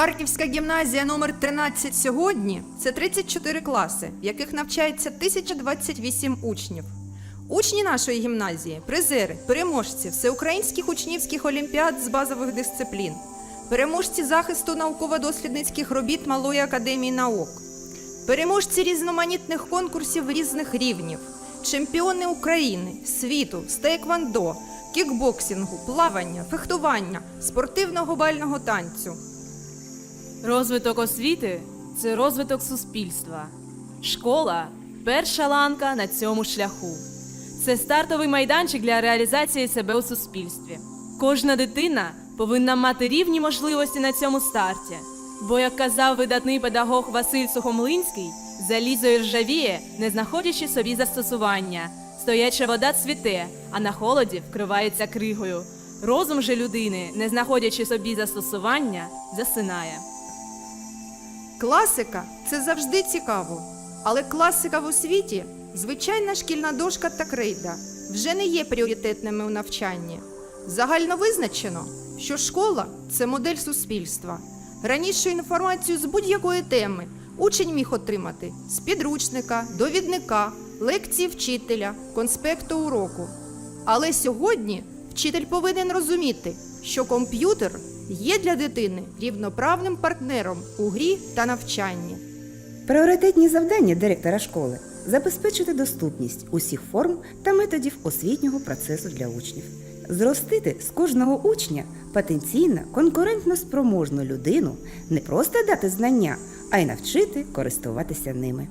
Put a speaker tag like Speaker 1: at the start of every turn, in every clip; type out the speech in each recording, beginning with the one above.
Speaker 1: Харківська гімназія номер 13 сьогодні це 34 класи, в яких навчається 1028 учнів. Учні нашої гімназії призери, переможці всеукраїнських учнівських олімпіад з базових дисциплін, переможці захисту науково-дослідницьких робіт Малої академії наук, переможці різноманітних конкурсів різних рівнів, чемпіони України, світу з тейквондо, кікбоксингу, плавання, фехтування, спортивного бального танцю.
Speaker 2: Розвиток освіти це розвиток суспільства. Школа перша ланка на цьому шляху. Це стартовий майданчик для реалізації себе у суспільстві. Кожна дитина повинна мати рівні можливості на цьому старті. Бо, як казав видатний педагог Василь Сухомлинський, залізо і ржавіє, не знаходячи собі застосування. Стояча вода цвіте, а на холоді вкривається кригою. Розум же людини, не знаходячи собі застосування, засинає.
Speaker 1: Класика це завжди цікаво. Але класика в освіті, звичайна шкільна дошка та крейда, вже не є пріоритетними у навчанні. Загально визначено, що школа це модель суспільства. Раніше інформацію з будь-якої теми учень міг отримати з підручника, довідника, лекції вчителя, конспекту уроку. Але сьогодні вчитель повинен розуміти, що комп'ютер є для дитини рівноправним партнером у грі та навчанні.
Speaker 3: Пріоритетні завдання директора школи забезпечити доступність усіх форм та методів освітнього процесу для учнів, зростити з кожного учня потенційно конкурентно спроможну людину, не просто дати знання, а й навчити користуватися ними.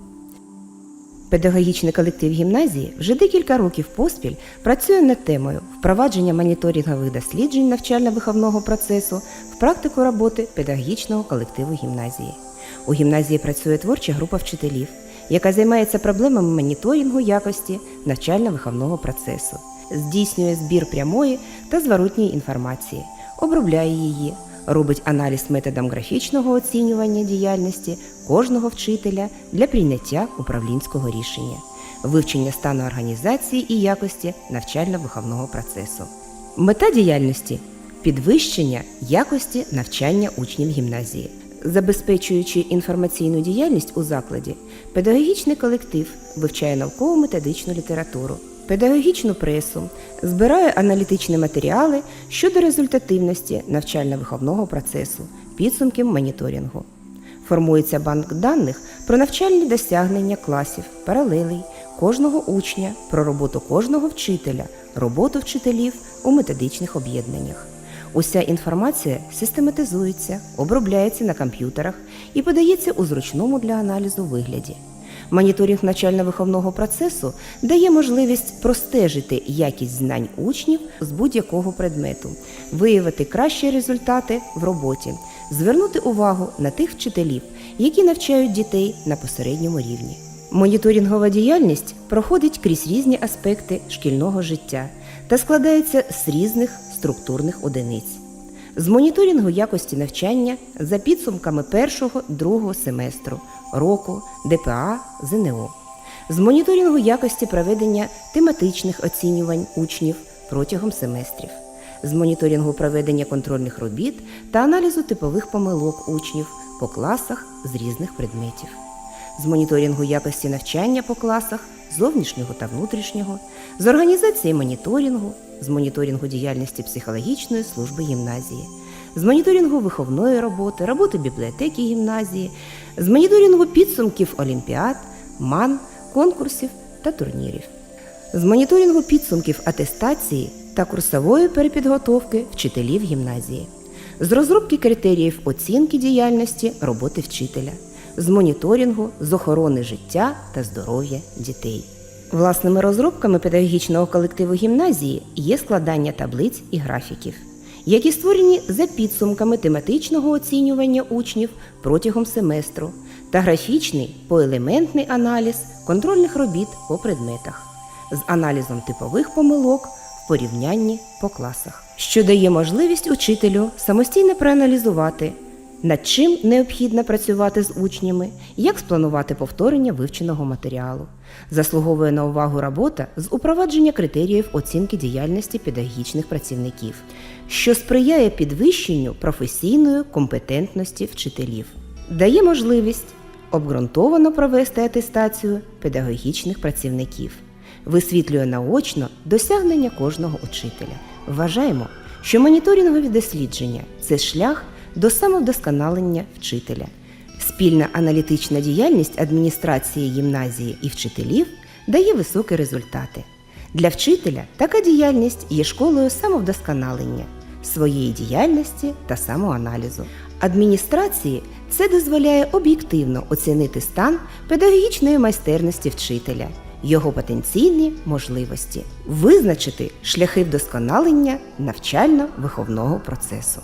Speaker 3: Педагогічний колектив гімназії вже декілька років поспіль працює над темою впровадження моніторингових досліджень навчально-виховного процесу в практику роботи педагогічного колективу гімназії. У гімназії працює творча група вчителів, яка займається проблемами моніторингу якості навчально-виховного процесу, здійснює збір прямої та зворотньої інформації, обробляє її, робить аналіз методом графічного оцінювання діяльності кожного вчителя для прийняття управлінського рішення, вивчення стану організації і якості навчально-виховного процесу. Мета діяльності підвищення якості навчання учнів гімназії. Забезпечуючи інформаційну діяльність у закладі, педагогічний колектив вивчає науково-методичну літературу, педагогічну пресу, збирає аналітичні матеріали щодо результативності навчально-виховного процесу, підсумків моніторингу. Формується банк даних про навчальні досягнення класів, паралелей, кожного учня, про роботу кожного вчителя, роботу вчителів у методичних об'єднаннях. Уся інформація систематизується, обробляється на комп'ютерах і подається у зручному для аналізу вигляді. Моніторинг навчально-виховного процесу дає можливість простежити якість знань учнів з будь-якого предмету, виявити кращі результати в роботі, звернути увагу на тих вчителів, які навчають дітей на посередньому рівні. Моніторингова діяльність проходить крізь різні аспекти шкільного життя та складається з різних структурних одиниць. З моніторингу якості навчання за підсумками першого другого семестру, року, ДПА, ЗНО. З моніторингу якості проведення тематичних оцінювань учнів протягом семестрів, з моніторингу проведення контрольних робіт та аналізу типових помилок учнів по класах з різних предметів з моніторингу якості навчання по класах зовнішнього та внутрішнього, з організації моніторингу, з моніторингу діяльності психологічної служби гімназії, з моніторингу виховної роботи, роботи бібліотеки гімназії, з моніторингу підсумків олімпіад, ман, конкурсів та турнірів, з моніторингу підсумків атестації та курсової перепідготовки вчителів гімназії, з розробки критеріїв оцінки діяльності роботи вчителя з моніторингу, з охорони життя та здоров'я дітей. Власними розробками педагогічного колективу гімназії є складання таблиць і графіків, які створені за підсумками тематичного оцінювання учнів протягом семестру та графічний поелементний аналіз контрольних робіт по предметах з аналізом типових помилок в порівнянні по класах, що дає можливість учителю самостійно проаналізувати над чим необхідно працювати з учнями, як спланувати повторення вивченого матеріалу. Заслуговує на увагу робота з упровадження критеріїв оцінки діяльності педагогічних працівників. що сприяє підвищенню професійної компетентності вчителів, дає можливість обґрунтовано провести атестацію педагогічних працівників, висвітлює наочно досягнення кожного учителя. Вважаємо, що моніторингові дослідження це шлях до самовдосконалення вчителя. Спільна аналітична діяльність адміністрації гімназії і вчителів дає високі результати. Для вчителя така діяльність є школою самовдосконалення своєї діяльності та самоаналізу. Адміністрації це дозволяє об'єктивно оцінити стан педагогічної майстерності вчителя, його потенційні можливості, визначити шляхи вдосконалення навчально-виховного процесу.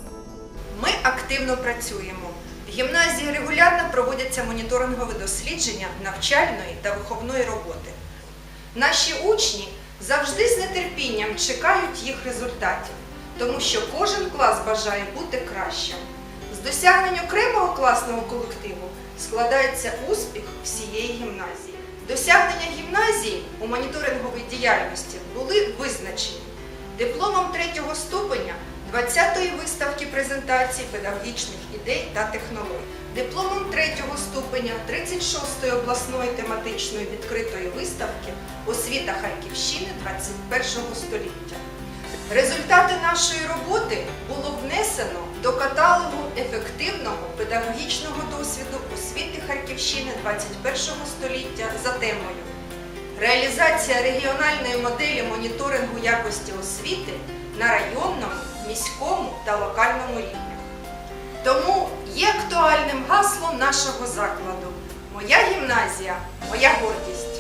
Speaker 1: Ми активно працюємо. В гімназії регулярно проводяться моніторингові дослідження навчальної та виховної роботи. Наші учні завжди з нетерпінням чекають їх результатів, тому що кожен клас бажає бути кращим. З досягнень окремого класного колективу складається успіх всієї гімназії. Досягнення гімназії у моніторинговій діяльності були визначені дипломом третього ступеня 20-ї виставки презентації педагогічних ідей та технологій, дипломом третього ступеня 36-ї обласної тематичної відкритої виставки Освіта Харківщини 21-го століття. Результати нашої роботи було внесено до каталогу ефективного педагогічного досвіду освіти Харківщини 21 століття за темою Реалізація регіональної моделі моніторингу якості освіти на районному, міському та локальному рівнях. Тому є актуальним гаслом нашого закладу Моя гімназія, моя гордість.